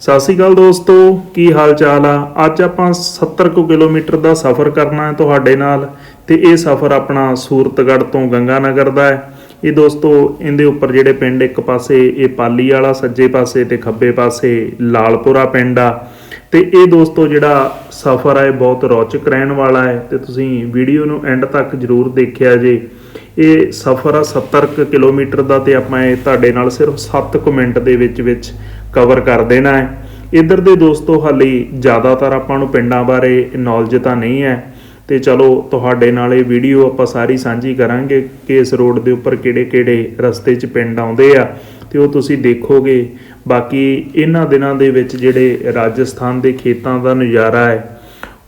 ਸਤਿ ਸ਼੍ਰੀ ਅਕਾਲ ਦੋਸਤੋ, ਕੀ ਹਾਲ ਚਾਲ ਆ? ਅੱਜ ਆਪਾਂ 70 ਕੁ ਕਿਲੋਮੀਟਰ ਦਾ ਸਫ਼ਰ ਕਰਨਾ ਹੈ ਤੁਹਾਡੇ ਨਾਲ ਤੇ ਇਹ ਸਫ਼ਰ ਆਪਣਾ ਸੂਰਤਗੜ੍ਹ ਤੋਂ ਗੰਗਾਨਗਰ ਦਾ ਹੈ। ਇਹ ਦੋਸਤੋ, ਇਹਦੇ ਉੱਪਰ ਜਿਹੜੇ ਪਿੰਡ ਇੱਕ ਪਾਸੇ ਇਹ ਪਾਲੀ ਵਾਲਾ, ਸੱਜੇ ਪਾਸੇ ਤੇ ਖੱਬੇ ਪਾਸੇ ਲਾਲਪੁਰਾ ਪਿੰਡ ਆ। ਤੇ ਇਹ ਦੋਸਤੋ ਜਿਹੜਾ ਸਫ਼ਰ ਹੈ ਬਹੁਤ ਰੌਚਕ ਰਹਿਣ ਵਾਲਾ ਹੈ ਤੇ ਤੁਸੀਂ ਵੀਡੀਓ ਨੂੰ ਐਂਡ ਤੱਕ ਜਰੂਰ ਦੇਖਿਆ ਜੇ। ਇਹ ਸਫ਼ਰ ਆ 70 ਕੁ ਕਿਲੋਮੀਟਰ ਦਾ ਤੇ ਆਪਾਂ ਇਹ ਤੁਹਾਡੇ ਨਾਲ ਸਿਰਫ 7 ਕੁ ਮਿੰਟ ਦੇ ਵਿੱਚ ਵਿੱਚ ਕਵਰ ਕਰ ਦੇਣਾ ਹੈ। ਇੱਧਰ ਦੇ ਦੋਸਤੋ, ਹਾਲੇ ਜ਼ਿਆਦਾਤਰ ਆਪਾਂ ਨੂੰ ਪਿੰਡਾਂ ਬਾਰੇ ਨੌਲੇਜ ਤਾਂ ਨਹੀਂ ਹੈ। ਤੇ ਚਲੋ, ਤੁਹਾਡੇ ਨਾਲ ਇਹ ਵੀਡੀਓ ਆਪਾਂ ਸਾਰੀ ਸਾਂਝੀ ਕਰਾਂਗੇ ਕਿ ਇਸ ਰੋਡ ਦੇ ਉੱਪਰ ਕਿਹੜੇ-ਕਿਹੜੇ ਰਸਤੇ 'ਚ ਪਿੰਡ ਆਉਂਦੇ ਆ। ਤੇ ਉਹ ਤੁਸੀਂ ਦੇਖੋਗੇ। ਬਾਕੀ ਇਹਨਾਂ ਦਿਨਾਂ ਦੇ ਵਿੱਚ ਜਿਹੜੇ ਰਾਜਸਥਾਨ ਦੇ ਖੇਤਾਂ ਦਾ ਨਜ਼ਾਰਾ ਹੈ,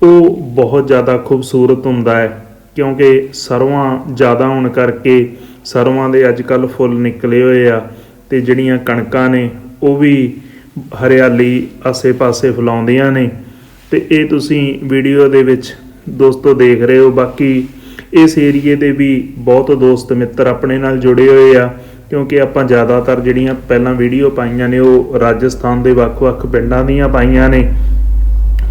ਉਹ ਬਹੁਤ ਜ਼ਿਆਦਾ ਖੂਬਸੂਰਤ ਹੁੰਦਾ ਹੈ। ਕਿਉਂਕਿ ਸਰਵਾਂ ਜ਼ਿਆਦਾ ਹੋਣ ਕਰਕੇ ਸਰਵਾਂ ਦੇ ਅੱਜ ਕੱਲ ਫੁੱਲ ਨਿਕਲੇ ਹੋਏ ਆ ਤੇ ਜਿਹੜੀਆਂ ਕਣਕਾਂ ਨੇ ਉਹ ਵੀ ਹਰਿਆਲੀ ਆਸੇ-ਪਾਸੇ ਫੈਲਾਉਂਦੀਆਂ ਨੇ। ਤੇ ਇਹ ਤੁਸੀਂ ਵੀਡੀਓ ਦੇ ਵਿੱਚ ਦੋਸਤੋ ਦੇਖ ਰਹੇ ਹੋ। ਬਾਕੀ ਇਸ ਏਰੀਏ ਦੇ ਵੀ ਬਹੁਤ ਦੋਸਤ ਮਿੱਤਰ ਆਪਣੇ ਨਾਲ ਜੁੜੇ ਹੋਏ ਆ, ਕਿਉਂਕਿ ਆਪਾਂ ਜ਼ਿਆਦਾਤਰ ਜਿਹੜੀਆਂ ਪਹਿਲਾਂ ਵੀਡੀਓ ਪਾਈਆਂ ਨੇ, ਉਹ ਰਾਜਸਥਾਨ ਦੇ ਵੱਖ-ਵੱਖ ਪਿੰਡਾਂ ਦੀਆਂ ਪਾਈਆਂ ਨੇ।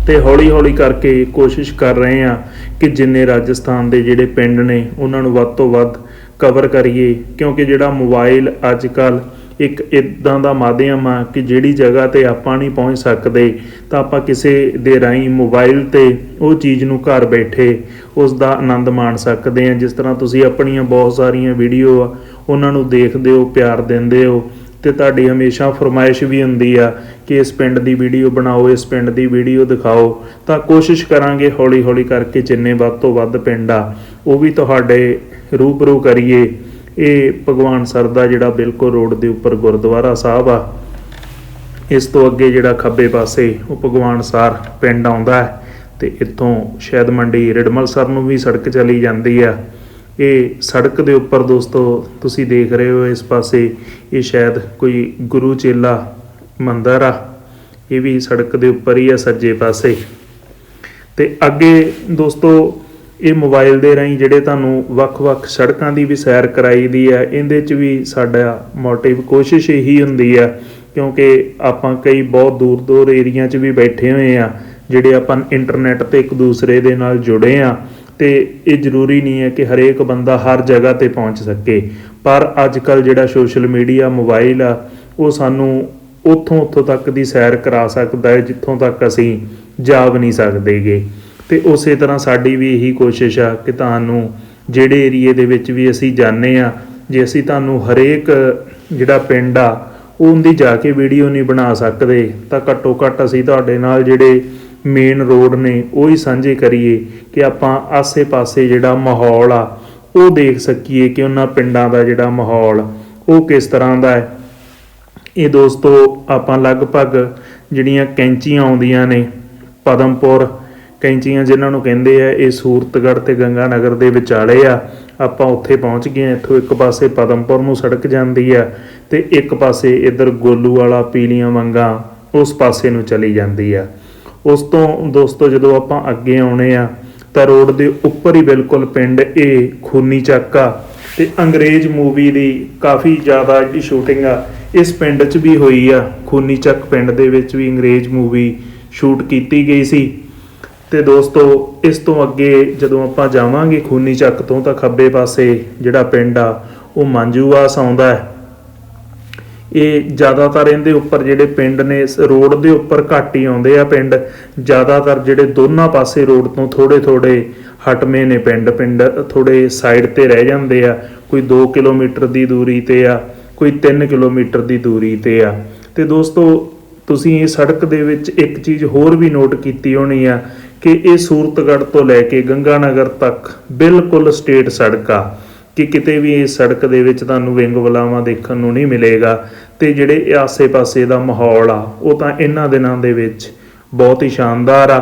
ਤੇ ਹੌਲੀ-ਹੌਲੀ ਕਰਕੇ ਕੋਸ਼ਿਸ਼ ਕਰ ਰਹੇ ਆ ਕਿ ਜਿੰਨੇ ਰਾਜਸਥਾਨ ਦੇ ਜਿਹੜੇ ਪਿੰਡ ਨੇ, ਉਹਨਾਂ ਨੂੰ ਵੱਧ ਤੋਂ ਵੱਧ ਕਵਰ ਕਰੀਏ। ਕਿਉਂਕਿ ਜਿਹੜਾ ਮੋਬਾਈਲ ਅੱਜ ਕੱਲ੍ਹ ਇੱਕ ਇਦਾਂ ਦਾ ਮਾਧਿਅਮ ਆ ਕਿ ਜਿਹੜੀ ਜਗ੍ਹਾ ਤੇ ਆਪਾਂ ਨਹੀਂ ਪਹੁੰਚ ਸਕਦੇ, ਤਾਂ ਆਪਾਂ ਕਿਸੇ ਦੇ ਰਾਹੀਂ ਮੋਬਾਈਲ ਤੇ ਉਹ ਚੀਜ਼ ਨੂੰ ਘਰ ਬੈਠੇ ਉਸ ਦਾ ਆਨੰਦ ਮਾਣ ਸਕਦੇ ਆ ਜਿਸ ਤਰ੍ਹਾਂ ਤੁਸੀਂ ਆਪਣੀਆਂ ਬਹੁਤ ਸਾਰੀਆਂ ਵੀਡੀਓ ਆ, ਉਹਨਾਂ ਨੂੰ ਦੇਖਦੇ ਹੋ, ਪਿਆਰ ਦਿੰਦੇ ਹੋ, ਤੇ ਤੁਹਾਡੀ ਹਮੇਸ਼ਾ ਫਰਮਾਇਸ਼ ਵੀ ਹੁੰਦੀ ਆ ਕਿ ਇਸ ਪਿੰਡ ਦੀ ਵੀਡੀਓ ਬਣਾਓ, ਇਸ ਪਿੰਡ ਦੀ ਵੀਡੀਓ ਦਿਖਾਓ। ਤਾਂ ਕੋਸ਼ਿਸ਼ ਕਰਾਂਗੇ ਹੌਲੀ ਹੌਲੀ ਕਰਕੇ ਜਿੰਨੇ ਵੱਧ ਤੋਂ ਵੱਧ ਪਿੰਡ ਆ, ਉਹ ਵੀ ਤੁਹਾਡੇ ਰੂਬਰੂ ਕਰੀਏ। ਇਹ ਭਗਵਾਨ ਸਰ ਦਾ ਜਿਹੜਾ ਬਿਲਕੁਲ ਰੋਡ ਦੇ ਉੱਪਰ ਗੁਰਦੁਆਰਾ ਸਾਹਿਬ ਆ, ਇਸ ਤੋਂ ਅੱਗੇ ਜਿਹੜਾ ਖੱਬੇ ਪਾਸੇ ਉਹ ਭਗਵਾਨ ਸਰ ਪਿੰਡ ਆਉਂਦਾ ਹੈ ਤੇ ਇੱਥੋਂ ਸ਼ਾਇਦ ਮੰਡੀ ਰਿਡਮਲ ਸਰ ਨੂੰ ਵੀ ਸੜਕ ਚਲੀ ਜਾਂਦੀ ਆ। ਇਹ ਸੜਕ ਦੇ ਉੱਪਰ ਦੋਸਤੋ, ਤੁਸੀਂ ਦੇਖ ਰਹੇ ਹੋ ਇਸ ਪਾਸੇ ਇਹ ਸ਼ਾਇਦ ਕੋਈ ਗੁਰੂ ਚੇਲਾ ਮੰਦਰ ਆ। ਇਹ ਵੀ ਸੜਕ ਦੇ ਉੱਪਰ ਹੀ ਆ, ਸੱਜੇ ਪਾਸੇ। ਤੇ ਅੱਗੇ ਦੋਸਤੋ ਇਹ ਮੋਬਾਈਲ ਦੇ ਰਾਹੀਂ ਜਿਹੜੇ ਤੁਹਾਨੂੰ ਵੱਖ-ਵੱਖ ਸੜਕਾਂ ਦੀ ਵੀ ਸੈਰ ਕਰਾਈ ਦੀ ਹੈ, ਇਹਦੇ 'ਚ ਵੀ ਸਾਡਾ ਮੋਟਿਵ ਕੋਸ਼ਿਸ਼ ਇਹੀ ਹੁੰਦੀ ਆ ਕਿਉਂਕਿ ਆਪਾਂ ਕਈ ਬਹੁਤ ਦੂਰ-ਦੂਰ ਏਰੀਆ 'ਚ ਵੀ ਬੈਠੇ ਹੋਏ ਆ ਜਿਹੜੇ ਆਪਾਂ ਇੰਟਰਨੈਟ ਤੇ ਇੱਕ ਦੂਸਰੇ ਦੇ ਨਾਲ ਜੁੜੇ ਆ ਤੇ ਇਹ ਜ਼ਰੂਰੀ ਨਹੀਂ ਹੈ ਕਿ ਹਰੇਕ ਬੰਦਾ ਹਰ ਜਗ੍ਹਾ ਤੇ ਪਹੁੰਚ ਸਕੇ। ਪਰ ਅੱਜ ਕੱਲ ਜਿਹੜਾ ਸੋਸ਼ਲ ਮੀਡੀਆ, ਮੋਬਾਈਲ ਆ, ਉਹ ਸਾਨੂੰ ਉੱਥੋਂ ਉੱਥੋਂ ਤੱਕ ਦੀ ਸੈਰ ਕਰਾ ਸਕਦਾ ਹੈ, ਜਿੱਥੋਂ ਤੱਕ ਅਸੀਂ ਜਾ ਵੀ ਨਹੀਂ ਸਕਦੇਗੇ। ਤੇ ਉਸੇ ਤਰ੍ਹਾਂ ਸਾਡੀ ਵੀ ਇਹੀ ਕੋਸ਼ਿਸ਼ ਆ ਕਿ ਤੁਹਾਨੂੰ ਜਿਹੜੇ ਏਰੀਏ ਦੇ ਵਿੱਚ ਵੀ ਅਸੀਂ ਜਾਂਦੇ ਆ, ਜੇ ਅਸੀਂ ਤੁਹਾਨੂੰ ਹਰੇਕ ਜਿਹੜਾ ਪਿੰਡ ਆ, ਉਹਦੀ ਜਾ ਕੇ ਵੀਡੀਓ ਨਹੀਂ ਬਣਾ ਸਕਦੇ, ਤਾਂ ਘੱਟੋ ਘੱਟ ਅਸੀਂ ਤੁਹਾਡੇ ਨਾਲ ਜਿਹੜੇ ਮੇਨ ਰੋਡ ਨੇ, ਉਹ ਹੀ ਸਾਂਝੇ ਕਰੀਏ ਕਿ ਆਪਾਂ ਆਸੇ-ਪਾਸੇ ਜਿਹੜਾ ਮਾਹੌਲ ਆ, ਉਹ ਦੇਖ ਸਕੀਏ ਕਿ ਉਹਨਾਂ ਪਿੰਡਾਂ ਦਾ ਜਿਹੜਾ ਮਾਹੌਲ ਉਹ ਕਿਸ ਤਰ੍ਹਾਂ ਦਾ ਹੈ। ਇਹ ਦੋਸਤੋ, ਆਪਾਂ ਲਗਭਗ ਜਿਹੜੀਆਂ ਕੈਂਚੀਆਂ ਆਉਂਦੀਆਂ ਨੇ, ਪਦਮਪੁਰ ਕੈਂਚੀਆਂ ਜਿਨ੍ਹਾਂ ਨੂੰ ਕਹਿੰਦੇ ਆ, ਇਹ ਸੂਰਤਗੜ੍ਹ ਤੇ ਗੰਗਾਨਗਰ ਦੇ ਵਿਚਾਲੇ ਆ। ਆਪਾਂ ਉੱਥੇ ਪਹੁੰਚ ਗਏ ਹਾਂ। ਇੱਥੋਂ ਇੱਕ ਪਾਸੇ ਪਦਮਪੁਰ ਨੂੰ ਸੜਕ ਜਾਂਦੀ ਆ ਤੇ ਇੱਕ ਪਾਸੇ ਇੱਧਰ ਗੋਲੂ ਵਾਲਾ ਪੀਲੀਆਂ ਵੰਗਾ ਉਸ ਪਾਸੇ ਨੂੰ ਚਲੀ ਜਾਂਦੀ ਆ। ਉਸ ਤੋਂ ਦੋਸਤੋ, ਜਦੋਂ ਆਪਾਂ ਅੱਗੇ ਆਉਣੇ ਆ, ਤਾਂ ਰੋਡ ਦੇ ਉੱਪਰ ਹੀ ਬਿਲਕੁਲ ਪਿੰਡ ਇਹ ਖੂਨੀ ਚੱਕ ਆ ਤੇ ਅੰਗਰੇਜ਼ ਮੂਵੀ ਦੀ ਕਾਫੀ ਜ਼ਿਆਦਾ ਜਿਹੜੀ ਸ਼ੂਟਿੰਗ ਆ, ਇਸ ਪਿੰਡ 'ਚ ਵੀ ਹੋਈ ਆ। ਖੂਨੀ ਚੱਕ ਪਿੰਡ ਦੇ ਵਿੱਚ ਵੀ ਅੰਗਰੇਜ਼ ਮੂਵੀ ਸ਼ੂਟ ਕੀਤੀ ਗਈ ਸੀ। ਤੇ ਦੋਸਤੋ, ਇਸ ਤੋਂ ਅੱਗੇ ਜਦੋਂ ਆਪਾਂ ਜਾਵਾਂਗੇ ਖੂਨੀ ਚੱਕ ਤੋਂ, ਤਾਂ ਖੱਬੇ ਪਾਸੇ ਜਿਹੜਾ ਪਿੰਡ ਆ, ਉਹ ਮਾਂਜੂਆਸ ਆਉਂਦਾ ਹੈ। ਇਹ ਜ਼ਿਆਦਾਤਰ ਇਹਦੇ ਉੱਪਰ ਜਿਹੜੇ ਪਿੰਡ ਨੇ, ਇਸ ਰੋਡ ਦੇ ਉੱਪਰ ਘੱਟ ਹੀ ਆਉਂਦੇ ਆ ਪਿੰਡ। ਜ਼ਿਆਦਾਤਰ ਜਿਹੜੇ ਦੋਨਾਂ ਪਾਸੇ ਰੋਡ ਤੋਂ ਥੋੜੇ ਥੋੜੇ ਹਟਵੇਂ ਨੇ ਪਿੰਡ। ਪਿੰਡ ਥੋੜੇ ਸਾਈਡ ਤੇ ਰਹਿ ਜਾਂਦੇ ਆ। ਕੋਈ 2 ਕਿਲੋਮੀਟਰ ਦੀ ਦੂਰੀ ਤੇ ਆ, ਕੋਈ 3 ਕਿਲੋਮੀਟਰ ਦੀ ਦੂਰੀ ਤੇ ਆ। ਤੇ ਦੋਸਤੋ, ਤੁਸੀਂ ਇਹ ਸੜਕ ਦੇ ਵਿੱਚ ਇੱਕ ਚੀਜ਼ ਹੋਰ ਵੀ ਨੋਟ ਕੀਤੀ ਹੋਣੀ ਆ ਕਿ ਇਹ ਸੂਰਤਗੜ੍ਹ ਤੋਂ ਲੈ ਕੇ ਗੰਗਾਨਗਰ ਤੱਕ ਬਿਲਕੁਲ ਸਟੇਟ ਸੜਕ ਆ ਕਿ ਕਿਤੇ ਵੀ ਇਸ ਸੜਕ ਦੇ ਵਿੱਚ ਤੁਹਾਨੂੰ ਵਿੰਗ ਵਲਾਵਾਂ ਦੇਖਣ ਨੂੰ ਨਹੀਂ ਮਿਲੇਗਾ, ਤੇ ਜਿਹੜੇ ਆਸੇ-ਪਾਸੇ ਦਾ ਮਾਹੌਲ ਆ, ਉਹ ਤਾਂ ਇਹਨਾਂ ਦਿਨਾਂ ਦੇ ਵਿੱਚ ਬਹੁਤ ਹੀ ਸ਼ਾਨਦਾਰ ਆ।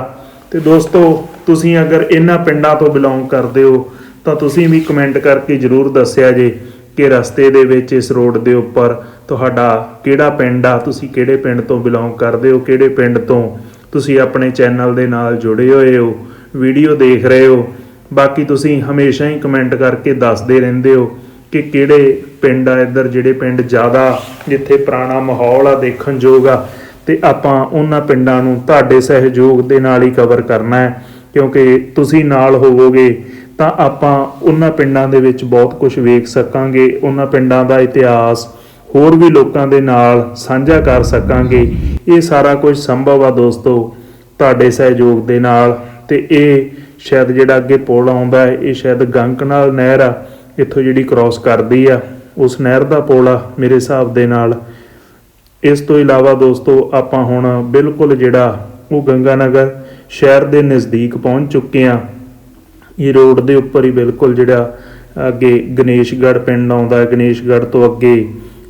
ਤੇ ਦੋਸਤੋ, ਤੁਸੀਂ ਅਗਰ ਇਹਨਾਂ ਪਿੰਡਾਂ ਤੋਂ ਬਿਲੋਂਗ ਕਰਦੇ ਹੋ, ਤਾਂ ਤੁਸੀਂ ਵੀ ਕਮੈਂਟ ਕਰਕੇ ਜਰੂਰ ਦੱਸਿਆ ਜੇ ਕਿ ਰਸਤੇ ਦੇ ਵਿੱਚ ਇਸ ਰੋਡ ਦੇ ਉੱਪਰ ਤੁਹਾਡਾ ਕਿਹੜਾ ਪਿੰਡ ਆ, ਤੁਸੀਂ ਕਿਹੜੇ ਪਿੰਡ ਤੋਂ ਬਿਲੋਂਗ ਕਰਦੇ ਹੋ, ਕਿਹੜੇ ਪਿੰਡ ਤੋਂ ਤੁਸੀਂ ਆਪਣੇ ਚੈਨਲ ਦੇ ਨਾਲ ਜੁੜੇ ਹੋਏ ਹੋ, ਵੀਡੀਓ ਦੇਖ ਰਹੇ ਹੋ, ਬਾਕੀ ਤੁਸੀਂ ਹਮੇਸ਼ਾ ਹੀ ਕਮੈਂਟ ਕਰਕੇ ਦੱਸਦੇ ਰਹਿੰਦੇ ਹੋ ਕਿ ਕਿਹੜੇ ਪਿੰਡ ਆ, ਇੱਧਰ ਜਿਹੜੇ ਪਿੰਡ ਜ਼ਿਆਦਾ ਜਿੱਥੇ ਪੁਰਾਣਾ ਮਾਹੌਲ ਆ, ਦੇਖਣ ਯੋਗ ਆ, ਤੇ ਆਪਾਂ ਉਹਨਾਂ ਪਿੰਡਾਂ ਨੂੰ ਤੁਹਾਡੇ ਸਹਿਯੋਗ ਦੇ ਨਾਲ ਹੀ ਕਵਰ ਕਰਨਾ ਹੈ, ਕਿਉਂਕਿ ਤੁਸੀਂ ਨਾਲ ਹੋਵੋਗੇ, ਤਾਂ ਆਪਾਂ ਉਹਨਾਂ ਪਿੰਡਾਂ ਦੇ ਵਿੱਚ ਬਹੁਤ ਕੁਝ ਵੇਖ ਸਕਾਂਗੇ, ਉਹਨਾਂ ਪਿੰਡਾਂ ਦਾ ਇਤਿਹਾਸ ਹੋਰ ਵੀ ਲੋਕਾਂ ਦੇ ਨਾਲ ਸਾਂਝਾ ਕਰ ਸਕਾਂਗੇ। ਇਹ ਸਾਰਾ ਕੁਝ ਸੰਭਵ ਆ ਦੋਸਤੋ, ਤੁਹਾਡੇ ਸਹਿਯੋਗ ਦੇ ਨਾਲ। ਤੇ ਇਹ ਸ਼ਾਇਦ ਜਿਹੜਾ ਅੱਗੇ ਪੁਲ ਆਉਂਦਾ ਹੈ, ਇਹ ਸ਼ਾਇਦ ਗੰਕ ਨਾਲ ਨਹਿਰ ਆ, ਇੱਥੋਂ ਜਿਹੜੀ ਕ੍ਰਾਸ ਕਰਦੀ ਆ, ਉਸ ਨਹਿਰ ਦਾ ਪੁਲ ਆ ਮੇਰੇ ਹਿਸਾਬ ਦੇ ਨਾਲ। ਇਸ ਤੋਂ ਇਲਾਵਾ ਦੋਸਤੋ, ਆਪਾਂ ਹੁਣ ਬਿਲਕੁਲ ਜਿਹੜਾ ਉਹ ਗੰਗਾ ਨਗਰ ਸ਼ਹਿਰ ਦੇ ਨਜ਼ਦੀਕ ਪਹੁੰਚ ਚੁੱਕੇ ਆ। ਇਹ ਰੋਡ ਦੇ ਉੱਪਰ ਹੀ ਬਿਲਕੁਲ ਜਿਹੜਾ ਅੱਗੇ ਗਣੇਸ਼ਗੜ੍ਹ ਪਿੰਡ ਆਉਂਦਾ ਹੈ ਗਣੇਸ਼ਗੜ੍ਹ ਤੋਂ ਅੱਗੇ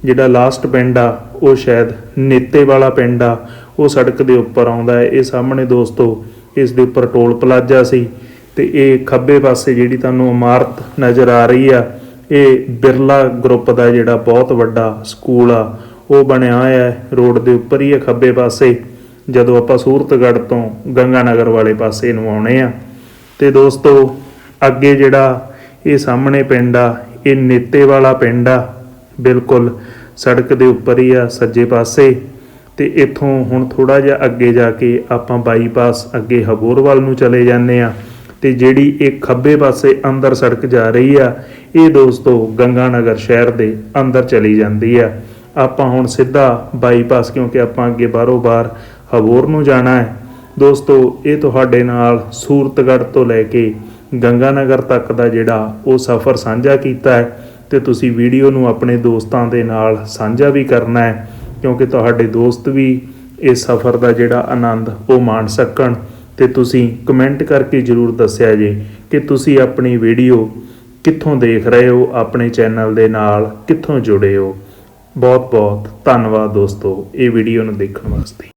ਜਿਹੜਾ ਲਾਸਟ ਪਿੰਡ ਆ, ਉਹ ਸ਼ਾਇਦ ਨੇਤੇ ਵਾਲਾ ਪਿੰਡ ਆ, ਉਹ ਸੜਕ ਦੇ ਉੱਪਰ ਆਉਂਦਾ ਹੈ। ਇਹ ਸਾਹਮਣੇ ਦੋਸਤੋ, ਇਸ ਦੇ ਉੱਪਰ ਟੋਲ ਪਲਾਜ਼ਾ ਸੀ ਤੇ ਇਹ ਖੱਬੇ ਪਾਸੇ ਜਿਹੜੀ ਤੁਹਾਨੂੰ ਇਮਾਰਤ ਨਜ਼ਰ ਆ ਰਹੀ ਆ, ਇਹ ਬਿਰਲਾ ਗਰੁੱਪ ਦਾ ਜਿਹੜਾ ਬਹੁਤ ਵੱਡਾ ਸਕੂਲ ਆ, ਉਹ ਬਣਿਆ ਹੋਇਆ ਹੈ। ਰੋਡ ਦੇ ਉੱਪਰ ਹੀ ਹੈ ਖੱਬੇ ਪਾਸੇ, ਜਦੋਂ ਆਪਾਂ ਸੂਰਤਗੜ੍ਹ ਤੋਂ ਗੰਗਾਨਗਰ ਵਾਲੇ ਪਾਸੇ ਨੂੰ ਆਉਣੇ ਆ। ਤੇ ਦੋਸਤੋ, ਅੱਗੇ ਜਿਹੜਾ ਇਹ ਸਾਹਮਣੇ ਪਿੰਡ ਆ, ਇਹ ਨੇਤੇ ਵਾਲਾ ਪਿੰਡ ਆ ਬਿਲਕੁਲ ਸੜਕ ਦੇ ਉੱਪਰ ਹੀ ਆ, ਸੱਜੇ ਪਾਸੇ। ਤੇ ਇੱਥੋਂ ਹੁਣ ਥੋੜਾ ਜਿਹਾ ਅੱਗੇ ਜਾ ਕੇ ਆਪਾਂ ਬਾਈਪਾਸ ਅੱਗੇ ਹਬੋਰ ਵੱਲ ਨੂੰ ਚਲੇ ਜਾਂਦੇ ਆ ਤੇ ਜਿਹੜੀ ਇਹ ਖੱਬੇ ਪਾਸੇ ਅੰਦਰ ਸੜਕ ਜਾ ਰਹੀ ਆ, ਇਹ ਦੋਸਤੋ ਗੰਗਾਨਗਰ ਸ਼ਹਿਰ ਦੇ ਅੰਦਰ ਚਲੀ ਜਾਂਦੀ ਆ। ਆਪਾਂ ਹੁਣ ਸਿੱਧਾ ਬਾਈਪਾਸ ਕਿਉਂਕਿ ਆਪਾਂ ਅੱਗੇ ਬਾਹਰੋਂ ਬਾਹਰ ਹਬੋਰ ਨੂੰ ਜਾਣਾ ਹੈ। ਦੋਸਤੋ, ਇਹ ਤੁਹਾਡੇ ਨਾਲ ਸੂਰਤਗੜ੍ਹ ਤੋਂ ਲੈ ਕੇ ਗੰਗਾਨਗਰ ਤੱਕ ਦਾ ਜਿਹੜਾ ਉਹ ਸਫ਼ਰ ਸਾਂਝਾ ਕੀਤਾ ਹੈ। ਤੇ ਤੁਸੀਂ ਵੀਡੀਓ ਨੂੰ ਆਪਣੇ ਦੋਸਤਾਂ ਦੇ ਨਾਲ ਸਾਂਝਾ ਵੀ ਕਰਨਾ ਹੈ, ਕਿਉਂਕਿ ਤੁਹਾਡੇ ਦੋਸਤ ਵੀ ਇਸ ਸਫ਼ਰ ਦਾ ਜਿਹੜਾ ਆਨੰਦ ਉਹ ਮਾਣ ਸਕਣ। ਤੇ ਤੁਸੀਂ ਕਮੈਂਟ ਕਰਕੇ ਜਰੂਰ ਦੱਸਿਆ ਜੇ ਕਿ ਤੁਸੀਂ ਆਪਣੀ ਵੀਡੀਓ ਕਿੱਥੋਂ ਦੇਖ ਰਹੇ ਹੋ, ਆਪਣੇ ਚੈਨਲ ਦੇ ਨਾਲ ਕਿੱਥੋਂ ਜੁੜੇ ਹੋ। ਬਹੁਤ ਬਹੁਤ ਧੰਨਵਾਦ ਦੋਸਤੋ, ਇਹ ਵੀਡੀਓ ਨੂੰ ਦੇਖਣ ਵਾਸਤੇ।